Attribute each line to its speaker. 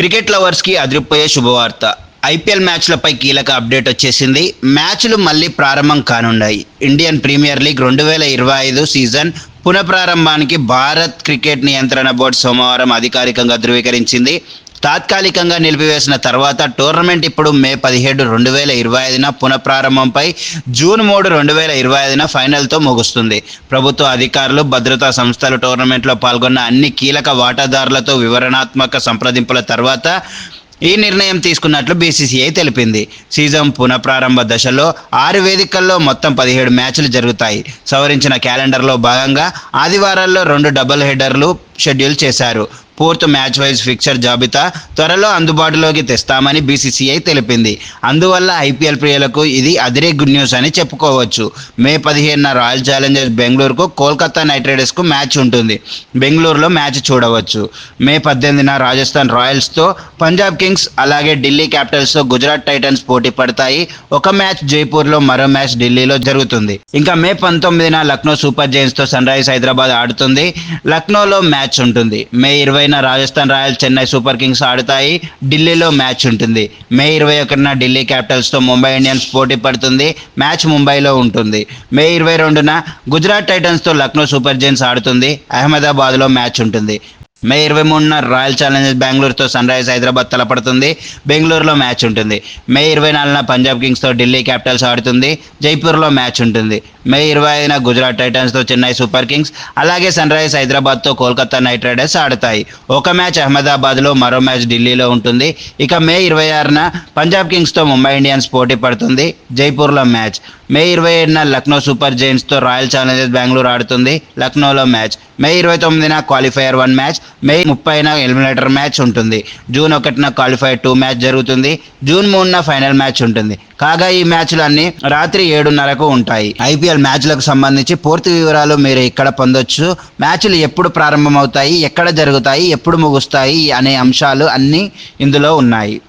Speaker 1: Cricket లవర్స్కి అదిరిపోయే శుభవార్త. IPL మ్యాచ్లపై కీలక అప్డేట్ వచ్చేసింది. మ్యాచ్లు మళ్ళీ ప్రారంభం కానున్నాయి. ఇండియన్ ప్రీమియర్ లీగ్ రెండు వేల ఇరవై ఐదు సీజన్ పునఃప్రారంభానికి భారత్ క్రికెట్ నియంత్రణ బోర్డు సోమవారం అధికారికంగా ధృవీకరించింది. తాత్కాలికంగా నిలిపివేసిన తర్వాత టోర్నమెంట్ ఇప్పుడు మే పదిహేడు రెండు వేల ఇరవై ఐదున పునఃప్రారంభంపై జూన్ మూడు రెండు వేల ఇరవై ఐదున ఫైనల్తో ముగుస్తుంది. ప్రభుత్వ అధికారులు భద్రతా సంస్థలు టోర్నమెంట్లో పాల్గొన్న అన్ని కీలక వాటాదారులతో వివరణాత్మక సంప్రదింపుల తర్వాత ఈ నిర్ణయం తీసుకున్నట్లు బీసీసీఐ తెలిపింది. సీజన్ పునఃప్రారంభ దశలో ఆరు వేదికల్లో మొత్తం పదిహేడు మ్యాచ్లు జరుగుతాయి. సవరించిన క్యాలెండర్లో భాగంగా ఆదివారాల్లో రెండు డబుల్ హెడర్లు షెడ్యూల్ చేశారు. పూర్తి మ్యాచ్ వైజ్ ఫిక్చర్ జాబితా త్వరలో అందుబాటులోకి తెస్తామని బీసీసీఐ తెలిపింది. అందువల్ల ఐపీఎల్ ప్రియులకు ఇది అదిరే గుడ్ న్యూస్ అని చెప్పుకోవచ్చు. మే పదిహేనున రాయల్ ఛాలెంజర్స్ బెంగళూరుకు కోల్కతా నైట్ రైడర్స్కు మ్యాచ్ ఉంటుంది. బెంగళూరులో మ్యాచ్ చూడవచ్చు. మే పద్దెనిమిదిన రాజస్థాన్ రాయల్స్తో పంజాబ్ కింగ్స్ అలాగే ఢిల్లీ క్యాపిటల్స్తో గుజరాత్ టైటన్స్ పోటీ పడతాయి. ఒక మ్యాచ్ జైపూర్లో మరో మ్యాచ్ ఢిల్లీలో జరుగుతుంది. ఇంకా మే పంతొమ్మిదిన లక్నో సూపర్ జైన్స్తో సన్ రైజ్ హైదరాబాద్ ఆడుతుంది. లక్నోలో మ్యాచ్ ఉంటుంది. మే ఇరవై ఇరవైన Rajasthan Royals Chennai Super Kings ఆడుతాయి. ఢిల్లీలో మ్యాచ్ ఉంటుంది. మే ఇరవై ఒకటిన ఢిల్లీ క్యాపిటల్స్తో ముంబై ఇండియన్స్ పోటీ పడుతుంది. మ్యాచ్ ముంబైలో ఉంటుంది. మే ఇరవై రెండున గుజరాత్ టైటన్స్తో లక్నో సూపర్ జైన్స్ ఆడుతుంది. అహ్మదాబాద్లో మ్యాచ్ ఉంటుంది. మే ఇరవై మూడున రాయల్ ఛాలెంజర్స్ బెంగళూరుతో సన్ రైజ్ హైదరాబాద్ తలపడుతుంది. బెంగళూరులో మ్యాచ్ ఉంటుంది. మే ఇరవై నాలుగున పంజాబ్ కింగ్స్తో ఢిల్లీ క్యాపిటల్స్ ఆడుతుంది. జైపూర్లో మ్యాచ్ ఉంటుంది. మే ఇరవై ఐదున గుజరాత్ టైటన్స్తో చెన్నై సూపర్ కింగ్స్ అలాగే సన్ రైజ్ హైదరాబాద్తో కోల్కతా నైట్ రైడర్స్ ఆడతాయి. ఒక మ్యాచ్ అహ్మదాబాద్లో మరో మ్యాచ్ ఢిల్లీలో ఉంటుంది. ఇక మే ఇరవై ఆరున పంజాబ్ కింగ్స్తో ముంబై ఇండియన్స్ పోటీ పడుతుంది. జైపూర్లో మ్యాచ్. మే ఇరవై ఏడున లక్నో సూపర్ జైంట్స్తో రాయల్ ఛాలెంజర్స్ బెంగళూరు ఆడుతుంది. లక్నోలో మ్యాచ్. మే ఇరవై తొమ్మిదిన క్వాలిఫైయర్ వన్ మ్యాచ్. మే ముప్పైన ఎలిమినేటర్ మ్యాచ్ ఉంటుంది. జూన్ ఒకటిన క్వాలిఫై టూ మ్యాచ్ జరుగుతుంది. జూన్ మూడున ఫైనల్ మ్యాచ్ ఉంటుంది. కాగా ఈ మ్యాచ్లు అన్ని రాత్రి ఏడున్నరకు ఉంటాయి. ఐపీఎల్ మ్యాచ్లకు సంబంధించి పూర్తి వివరాలు మీరు ఇక్కడ పొందొచ్చు. మ్యాచ్లు ఎప్పుడు ప్రారంభమవుతాయి? ఎక్కడ జరుగుతాయి? ఎప్పుడు ముగుస్తాయి? అనే అంశాలు అన్నీ ఇందులో ఉన్నాయి.